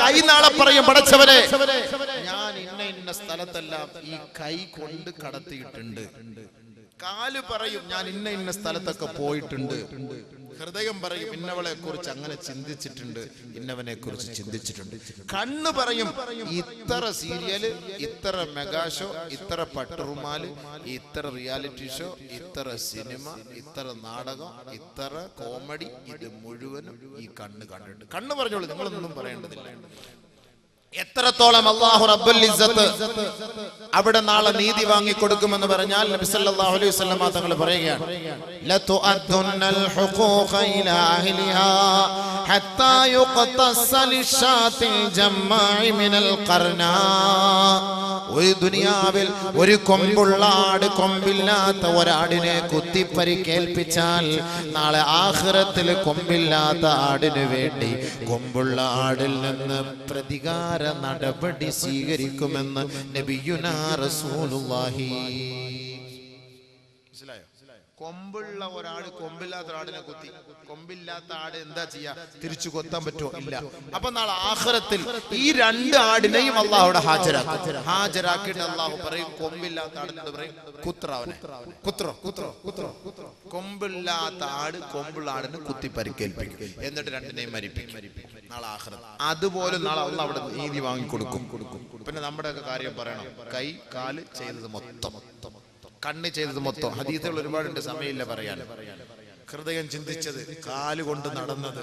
കൈ നാളെ പറയും പടച്ചവരെ ഞാൻ ഇന്ന ഇന്ന സ്ഥലത്തെല്ലാം ഈ കൈ കൊണ്ട് കടത്തിയിട്ടുണ്ട്. കാൽ പറയും ഞാൻ ഇന്ന ഇന്ന സ്ഥലത്തൊക്കെ പോയിട്ടുണ്ട്. ഹൃദയം പറയും ഇന്നവളെ കുറിച്ച് അങ്ങനെ ചിന്തിച്ചിട്ടുണ്ട് ഇന്നവനെ കുറിച്ച് ചിന്തിച്ചിട്ടുണ്ട്. കണ്ണ് പറയും ഇത്ര സീരിയൽ ഇത്ര മെഗാ ഷോ ഇത്ര പട്ടുറുമാൽ ഇത്ര റിയാലിറ്റി ഷോ ഇത്ര സിനിമ ഇത്ര നാടകം ഇത്ര കോമഡി ഇത് മുഴുവനും ഈ കണ്ണ് കണ്ടിട്ടുണ്ട്. കണ്ണ് പറഞ്ഞോളൂ നിങ്ങളൊന്നും പറയേണ്ടതില്ല. എത്രത്തോളം അള്ളാഹു റബ്ബുൽ ഇസ്സത്ത് അവിടെ നാളെ നീതി വാങ്ങി കൊടുക്കുമെന്ന് പറഞ്ഞാൽ നബി സല്ലല്ലാഹു അലൈഹി വസല്ലം തങ്ങൾ പറയുകയാണ്. ലതുഅദ്ദുന്നൽ ഹുഖൂഖ ഇലാ അഹ്ലിഹാ ഹത്താ യുഖ്തസ്സ ലിശാത്തിൽ ജമ്മാഇ മിനൽ ഖർനാ. ഒരു ദുനിയാവിൽ ഒരു കൊമ്പുള്ള ആട് കൊമ്പില്ലാത്ത ഒരാടിനെ കുത്തി പരിക്കേൽപ്പിച്ചാൽ നാളെ ആഹ്റത്തിൽ കൊമ്പില്ലാത്ത ആടിനു വേണ്ടി കൊമ്പുള്ള ആടിൽ നിന്ന് പ്രതികാര നടപടി സ്വീകരിക്കുമെന്ന് നബിയുനാ റസൂലുള്ളാഹി. മനസ്സിലായോ? കൊമ്പുള്ള ഒരാൾ കൊമ്പില്ലാത്ത ആടിനെ കുത്തി. കൊമ്പില്ലാത്ത ആട് എന്താ ചെയ്യാ? തിരിച്ചു കൊത്താൻ പറ്റുമോ? ഇല്ല. അപ്പൊ നാളെ ആഹ്റത്തിൽ ഈ രണ്ട് ആടിനെയും അള്ളാഹുടെ ഹാജരാക്കും. ഹാജരാക്കിയിട്ട് അള്ളാഹു പറയും കൊമ്പില്ലാത്ത ആടിനോട് പറയും കുത്ര അവനെ. കുത്രോ കുത്രോ കുത്രോ കൊമ്പില്ലാത്ത ആട് കൊമ്പുള്ള ആടിന് കുത്തി പരിക്കേൽപ്പിക്കും. എന്നിട്ട് രണ്ടിനെയും മരിപ്പിക്കും. നാളെ ആഖിറത്ത് അതുപോലെ നാളെ അള്ളാഹ് അവിടെ നീതി വാങ്ങിക്കൊടുക്കും. പിന്നെ നമ്മുടെ ഒക്കെ കാര്യം പറയണം. കൈ കാൽ ചെയ്തത് മൊത്തം. കണ്ണ് ചെയ്തത് മൊത്തം. ഹദീസുകൾ ഒരുപാടുണ്ട് സമയമില്ല പറയാൻ. ഹൃദയം ചിന്തിച്ചത് കാലുകൊണ്ട് നടന്നത്.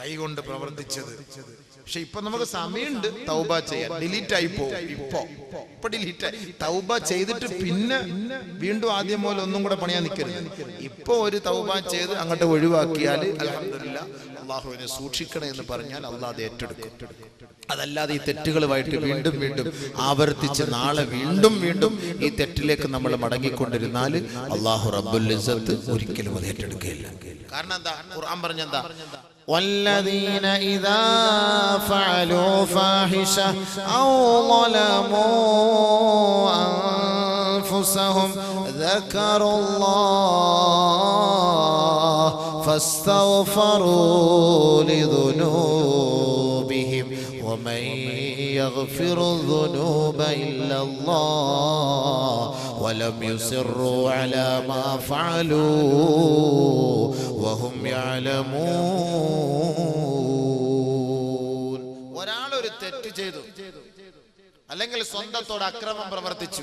കൈകൊണ്ട് പ്രവർത്തിച്ചത്. പക്ഷെ ഇപ്പൊ നമുക്ക് സമയമുണ്ട്. തൗബ ചെയ്യാൻ. ഡിലീറ്റ് ആയി പോകും. ഇപ്പൊ. ഇപ്പൊ ഡിലീറ്റ് ആയി. തൗബ ചെയ്തിട്ട് പിന്നെ വീണ്ടും ആദ്യം പോലെ ഒന്നും കൂടെ പണിയാൻ നിൽക്കരുത്. ഇപ്പൊ ഒരു തൗബ ചെയ്ത് അങ്ങോട്ട് ഒഴിവാക്കിയാൽ അലഹമില്ല അള്ളാഹുവിനെ സൂക്ഷിക്കണേ എന്ന് പറഞ്ഞാൽ അള്ളാഹ് ഏറ്റെടുക്കും. അതല്ലാതെ ഈ തെറ്റുകളുമായിട്ട് വീണ്ടും വീണ്ടും ആവർത്തിച്ച് നാളെ വീണ്ടും വീണ്ടും ഈ തെറ്റിലേക്ക് നമ്മൾ മടങ്ങിക്കൊണ്ടിരുന്നാൽ അള്ളാഹു റബ്ബുൽ ഒരിക്കലും അത് ഏറ്റെടുക്കുകയില്ല. കാരണം എന്താ? ഖുർആൻ പറഞ്ഞെന്താ? والذين إذا فعلوا فاحشة أو ظلموا أنفسهم ذكروا الله فاستغفروا لذنوبهم ومن يغفر الذنوب إلا الله ولم يصروا على ما فعلوا وهم يعلمون ഒരാൾ ഒരു തെറ്റ് ചെയ്തു അല്ലെങ്കിൽ സ്വന്തത്തോട് അക്രമം പ്രവർത്തിച്ചു.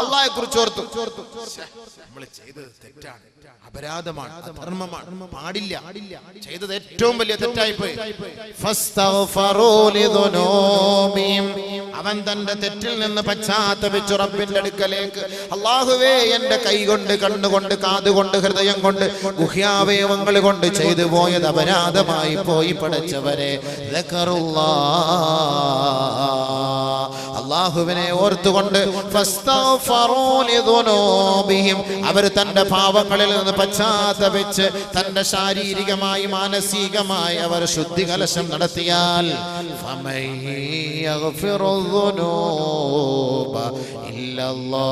അള്ളാഹെ കുറിച്ച് ഓർത്തു. നമ്മൾ ചെയ്തത് തെറ്റാണ്. അപരാധമാണ് അധർമ്മമാണ്. പാടില്ല. ചെയ്തത് ഏറ്റവും വലിയ തെറ്റായി പോയി അവൻ തന്റെ തെറ്റിൽ നിന്ന് പശ്ചാത്തപിച്ചു റബ്ബിന്റെ അടുക്കലേക്ക്. അള്ളാഹുവേ എന്റെ കൈ കൊണ്ട് കണ്ണുകൊണ്ട് കാതുകൊണ്ട് ഹൃദയം കൊണ്ട് ഗുഹ്യാവയവങ്ങൾ കൊണ്ട് ചെയ്തു പോയത് അപരാധമായി പോയി പടച്ചവരെ. അള്ളാഹുവിനെ ഓർത്തുകൊണ്ട് അവർ തന്റെ പാവങ്ങളിൽ നിന്ന് പശ്ചാത്തപിച്ച് തന്റെ ശാരീരികമായി മാനസികമായി അവർ ശുദ്ധി കലശം നടത്തിയാൽ ഇല്ലല്ലാ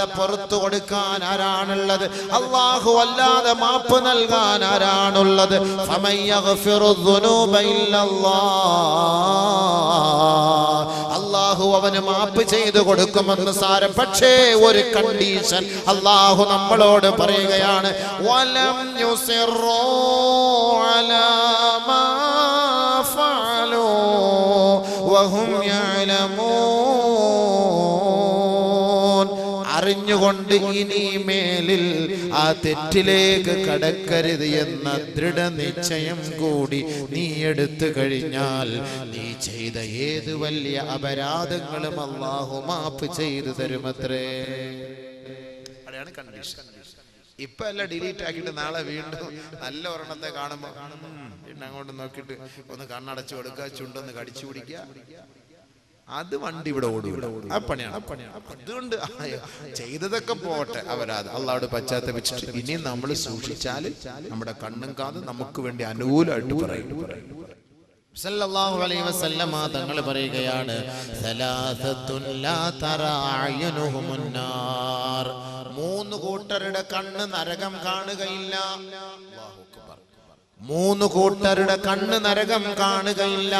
അല്ലാതെ പുറത്തു കൊടുക്കാൻ ആരാണുള്ളത്? അള്ളാഹു അല്ലാതെ മാപ്പ് നൽകാൻ ആരാണുള്ളത്? അള്ളാഹു അവന് മാപ്പ് ചെയ്തു കൊടുക്കുമെന്ന് സാരം. പക്ഷേ ഒരു കണ്ടീഷൻ അള്ളാഹു നമ്മളോട് പറയുകയാണ്. വലം യുസിറോ വഹും യഅലമൂ അറിഞ്ഞുകൊണ്ട് ഇനി മേലിൽ ആ തെറ്റിലേക്ക് കടക്കരുത് എന്ന ദൃഢനിശ്ചയം കൂടി നീ എടുത്തു കഴിഞ്ഞാൽ നീ ചെയ്ത ഏത് വലിയ അപരാധങ്ങളും അള്ളാഹു മാപ്പ് ചെയ്തു തരുമത്രേ. കണ്ടീഷൻ ഇപ്പൊ അല്ല ഡിലീറ്റ് ആക്കിയിട്ട് നാളെ വീണ്ടും നല്ല ഒരെണ്ണത്തെ കാണുമ്പോ പിന്നെ അങ്ങോട്ട് നോക്കിയിട്ട് ഒന്ന് കണ്ണടച്ചു കൊടുക്കുക ചുണ്ടൊന്ന് കടിച്ചു പിടിക്കുക. അത് വണ്ടി ഇവിടെ ഓടൂല. ആ പണിയാണ്. അതുകൊണ്ട് ചെയ്തതൊക്കെ പോട്ടെ. അവരാത് അള്ളാഹോട് പശ്ചാത്തപിച്ചിട്ട് ഇനി നമ്മൾ സൂക്ഷിച്ചാൽ നമ്മുടെ കണ്ണും കാതും നമുക്ക് വേണ്ടി അനുകൂലമായിട്ട് പറയും. സല്ലല്ലാഹു അലൈഹി വസല്ലമ തങ്ങൾ പറയുകയാണ് സലാസത്തുൻ ലാ മൂന്ന് കൂട്ടരുടെ കണ്ണ് നരകം കാണുകയില്ല. അല്ലാഹു. മൂന്ന് കൂട്ടരുടെ കണ്ണ് നരകം കാണുകയില്ല.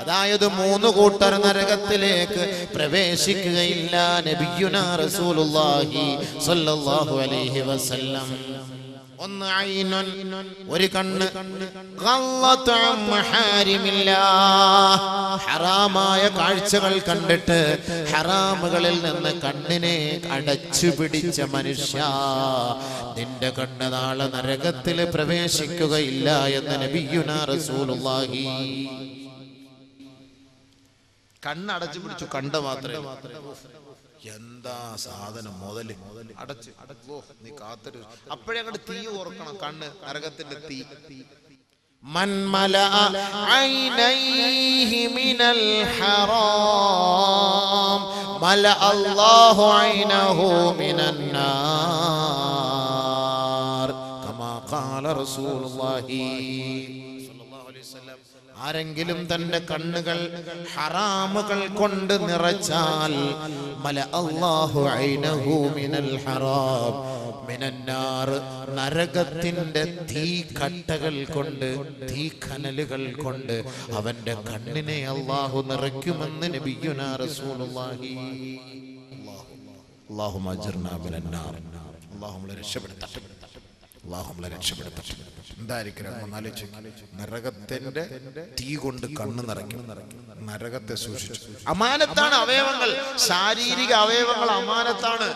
അതായത് മൂന്ന് കൂട്ടർ നരകത്തിലേക്ക് പ്രവേശിക്കുകയില്ല. നബിയുന റസൂലുള്ളാഹി സ്വല്ലല്ലാഹു അലൈഹി വസല്ലം. ഒന്ന് ഐനുൻ ഒരു കണ്ണ്. ഹറാമായ കാഴ്ചകൾ കണ്ടിട്ട് ഹറാമുകളിൽ നിന്ന് കണ്ണിനെ അടച്ചു പിടിച്ച മനുഷ്യ. നിന്റെ കണ്ണ് നാളെ നരകത്തിൽ പ്രവേശിക്കുകയില്ല എന്ന് നബിയുന റസൂലുള്ളാഹി. കണ്ണടച്ചു പിടിച്ചു കണ്ട മാത്രമേ എന്താ സാധനം മുതൽ? അടച്ച്. നീ കാത്തൊരു. അപ്പോഴേ അങ്ങോട്ട് തീ ഓർക്കണം കണ്ണ് നരകത്തിന്റെ തീ. മന്മല മിനൽ ഹറാം. മല അല്ലാഹു ഐനഹു മിനന്നാർ കമാ ഖാല റസൂലുള്ളാഹി. ആരെങ്കിലും തന്റെ കണ്ണുകൾ ഹറാമുകൾ കൊണ്ട് നിറച്ചാൽ മല അള്ളാഹു മിനൽ ഹറാം. മിനന്നാർ നരകത്തിന്റെ തീക്കട്ടകൾ കൊണ്ട് തീക്കനലുകൾ കൊണ്ട് അവന്റെ കണ്ണിനെ അള്ളാഹു നിറയ്ക്കുമെന്ന് നബിയുനാ റസൂലുള്ളാഹി. അല്ലാഹു അല്ലാഹുമ്മ മിനന്നാർ. അല്ലാഹു നമ്മളെ രക്ഷപ്പെടുത്തട്ടെ. അള്ളാഹു നമ്മളെ രക്ഷപ്പെടുത്തട്ടെ എന്തായിരിക്കും ആലോചിച്ച് നരകത്തിന്റെ തീ കൊണ്ട് കണ്ണ് നിറയ്ക്കും നരകത്തെ സൂക്ഷിച്ചു അമാനത്താണ് അവയവങ്ങൾ ശാരീരിക അവയവങ്ങൾ അമാനത്താണ്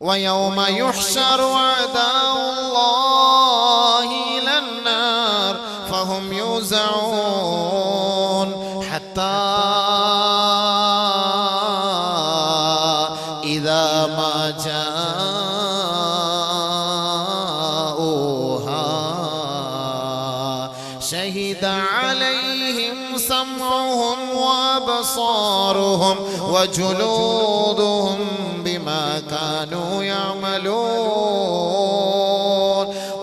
ويوم يحشر أعداء الله إلى النار فهم يوزعون شهد عليهم سمعهم وأبصارهم وجلودهم بما كانوا يعملون.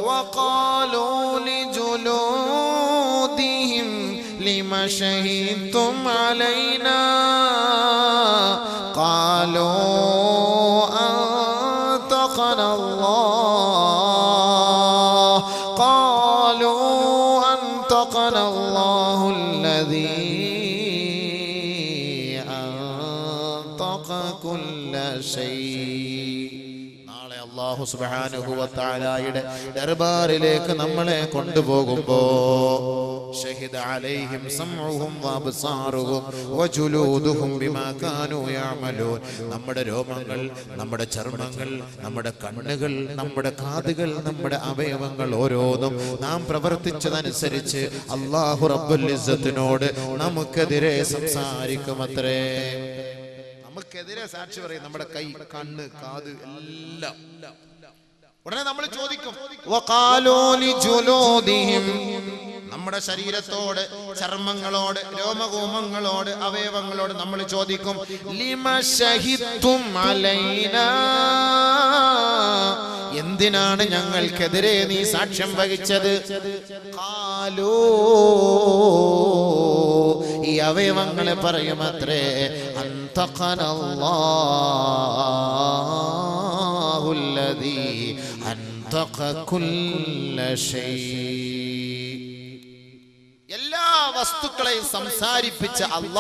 وقالوا لجلودهم لم شهدتم علينا അള്ളാഹു സുബാനുഭവത്താലായുടെ ദർബാറിലേക്ക് നമ്മളെ കൊണ്ടുപോകുമ്പോ അലൈഹിം ബിമാ നമ്മുടെ രോമങ്ങൾ നമ്മുടെ ചർമ്മങ്ങൾ നമ്മുടെ കണ്ണുകൾ നമ്മുടെ കാതുകൾ നമ്മുടെ അവയവങ്ങൾ ഓരോന്നും നാം പ്രവർത്തിച്ചതനുസരിച്ച് അള്ളാഹു റബ്ബുൽ നമുക്കെതിരെ സംസാരിക്കുമത്രേ നമുക്കെതിരെ സാക്ഷി പറയും നമ്മുടെ കൈ കണ്ണ് കാത് എല്ലാം. ഉടനെ നമ്മൾ ചോദിക്കും നമ്മുടെ ശരീരത്തോട് ചർമ്മങ്ങളോട് രോമകൂമങ്ങളോട് അവയവങ്ങളോട് നമ്മൾ ചോദിക്കും ലിമ അലൈനാ? എന്തിനാണ് ഞങ്ങൾക്കെതിരെ നീ സാക്ഷ്യം വഹിച്ചത്? കാലോ ഈ അവയവങ്ങളെ പറയുമത്രേ അന്തഖനല്ലാഹുല്ലദീ الذي കുല്ല كل എല്ലാ വസ്തുക്കളെയും സംസാരിപ്പിച്ച അല്ല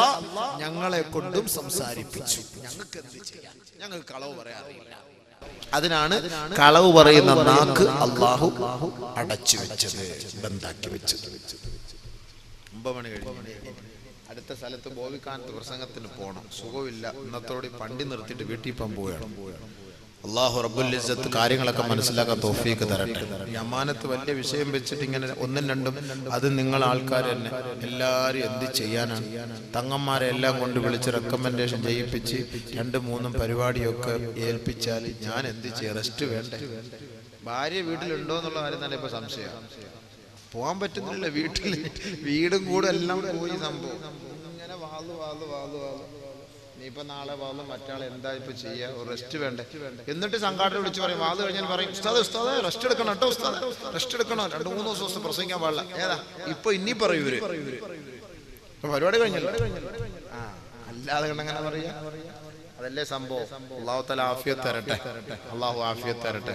ഞങ്ങളെ കൊണ്ടും സംസാരിപ്പിച്ചു. ഞങ്ങൾക്ക് എന്ത് ചെയ്യാൻ? ഞങ്ങൾക്ക് കളവ് പറയാറില്ല. അതിനാണ് കളവ് പറയുന്ന നാക്ക് അള്ളാഹു അടച്ചു വെച്ചത് ബന്ധാക്കി വെച്ചത്. ഒമ്പത് മണി കഴിഞ്ഞു. അടുത്ത സ്ഥലത്ത് ബോവിക്കാനത്ത് പ്രസംഗത്തിന് പോകണം സുഖമില്ല. ഇന്നത്തോടെ പണ്ടി നിർത്തിയിട്ട് വീട്ടിൽ പോകാൻ പോവുകയാണ്. അള്ളാഹു റബ്ബുൽ ഇസ്സത്ത് കാര്യങ്ങളൊക്കെ മനസ്സിലാക്കാൻ തോഫിയൊക്കെ തരട്ടെ. ഈ അമാനത്ത് വലിയ വിഷയം വെച്ചിട്ട് ഇങ്ങനെ ഒന്നും രണ്ടും അത് നിങ്ങൾ ആൾക്കാർ തന്നെ എല്ലാവരും എന്ത് ചെയ്യാനാണ്? തങ്ങന്മാരെ എല്ലാം കൊണ്ട് വിളിച്ച് റെക്കമെൻഡേഷൻ ചെയ്യിപ്പിച്ച് രണ്ട് മൂന്നും പരിപാടിയൊക്കെ ഏൽപ്പിച്ചാൽ ഞാൻ എന്ത് ചെയ്യും? റെസ്റ്റ് വേണ്ടേ? ഭാര്യ വീട്ടിലുണ്ടോ എന്നുള്ള കാര്യം തന്നെ ഇപ്പൊ സംശയം പോകാൻ പറ്റുന്നില്ല. വീട്ടിൽ വീടും കൂടെ എല്ലാം പോയി സംഭവം. ഇങ്ങനെ വാൾ വാൾ വാൾ വാൾ. ഇനിയിപ്പോ നാളെ വാളും മറ്റാൾ എന്താ ഇപ്പൊ ചെയ്യാ? റെസ്റ്റ് വേണ്ടേ? എന്നിട്ട് സംഘാടനം വിളിച്ച് പറയും വാൾ കഴിഞ്ഞാൽ പറയും ഉസ്താദ് ഉസ്താദ് റെസ്റ്റ് എടുക്കണം കേട്ടോ ഉസ്താദ്. റെസ്റ്റ് എടുക്കണോ. രണ്ടു മൂന്ന് ദിവസം പ്രസംഗിക്കാൻ പാടില്ല. ഏതാ? ഇപ്പൊ ഇനി പറയൂ ഇപ്പൊ പരിപാടി കഴിഞ്ഞല്ലോ. ആ അല്ലാതെ കണ്ടങ്ങനെ പറയാ? അതല്ലേ സംഭവം. അള്ളാഹു തല ആഫിയത്ത് തരട്ടെ. അള്ളാഹു ആഫിയത്ത് തരട്ടെ.